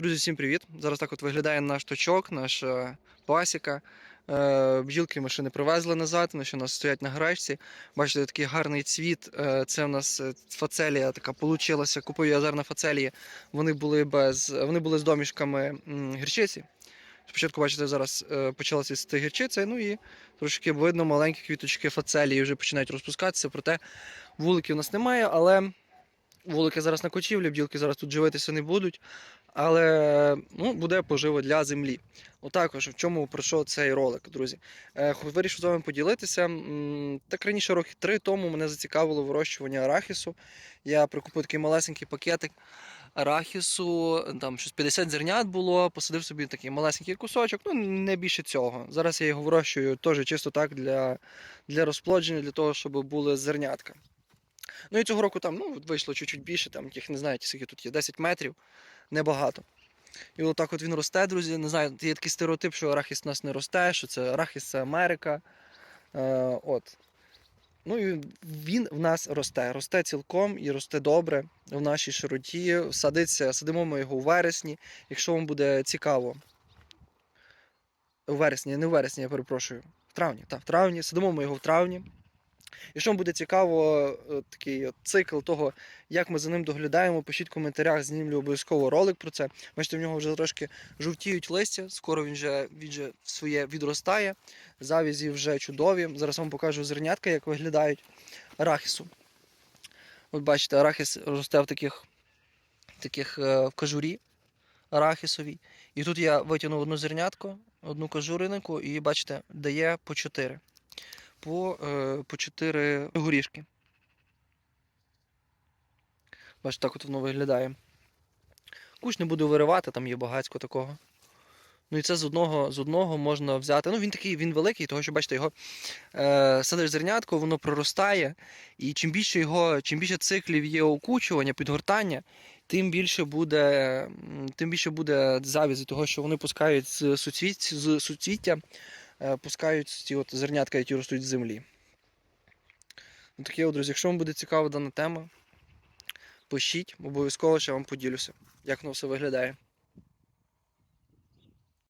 Друзі, всім привіт! Зараз так от виглядає наш точок, наша пасіка. Е, Бджілки ми ще не привезли назад, вони ще у нас стоять на гречці. Бачите, такий гарний цвіт. Е, Це у нас е, фацелія така получилася. Купив я зерна фацелії. Вони були без вони були з домішками гірчиці. Спочатку, бачите, зараз почалася з гірчиця, ну і трошки видно, маленькі квіточки фацелії вже починають розпускатися. Проте вуликів у нас немає, але вулики зараз на кочівлі, бджілки зараз тут живитися не будуть. Але ну, буде поживо для землі. Отакож, в чому пройшов цей ролик, друзі. Е, вирішив з вами поділитися. Так раніше, роки три тому мене зацікавило вирощування арахісу. Я прикупив такий малесенький пакетик арахісу, там щось 50 зернят було, посадив собі такий малесенький кусочок, ну не більше цього. Зараз я його вирощую теж чисто так для, для розплодження, для того, щоб були зернятка. Ну і цього року там ну, вийшло чуть-чуть більше, там їх не знаю, скільки тут є, 10 метрів, небагато. І отак от він росте, друзі. Не знаю, є такий стереотип, що арахіс у нас не росте, що це арахіс це Америка. Е, от. Ну і він в нас росте. Росте цілком і росте добре в нашій широті. Садиться, садимо ми його у вересні. Якщо вам буде цікаво. У вересні, не у вересні, я перепрошую. В травні, так, в травні. Садимо ми його в травні. Якщо вам буде цікаво е, такий от цикл того, як ми за ним доглядаємо, пишіть в коментарях, знімлю обов'язково ролик про це. Бачите, в нього вже трошки жовтіють листя, скоро він вже, він вже своє відростає. Завізі вже чудові. Зараз вам покажу зернятка, як виглядають арахісу. От бачите, арахіс росте в таких, таких е, в кажурі арахісовій. І тут я витягнув одну зернятко, одну кажуринку, і бачите, дає по 4 по, е, по 4 горішки. Бачите, так от воно виглядає. Куш не буду виривати, там є багацько такого. Ну і це з одного з одного можна взяти. Ну він такий, він великий, тому що бачите, його е, садиш зернятко, воно проростає. І чим більше його, чим більше циклів є окучування, підгортання, тим більше буде, тим більше буде завізі, того, що вони пускають з суцвіт, суцвіття пускають ці от зернятка, які ростуть з землі. Ну, таке, от, друзі, якщо вам буде цікава дана тема, пишіть, обов'язково ще вам поділюся, як воно все виглядає.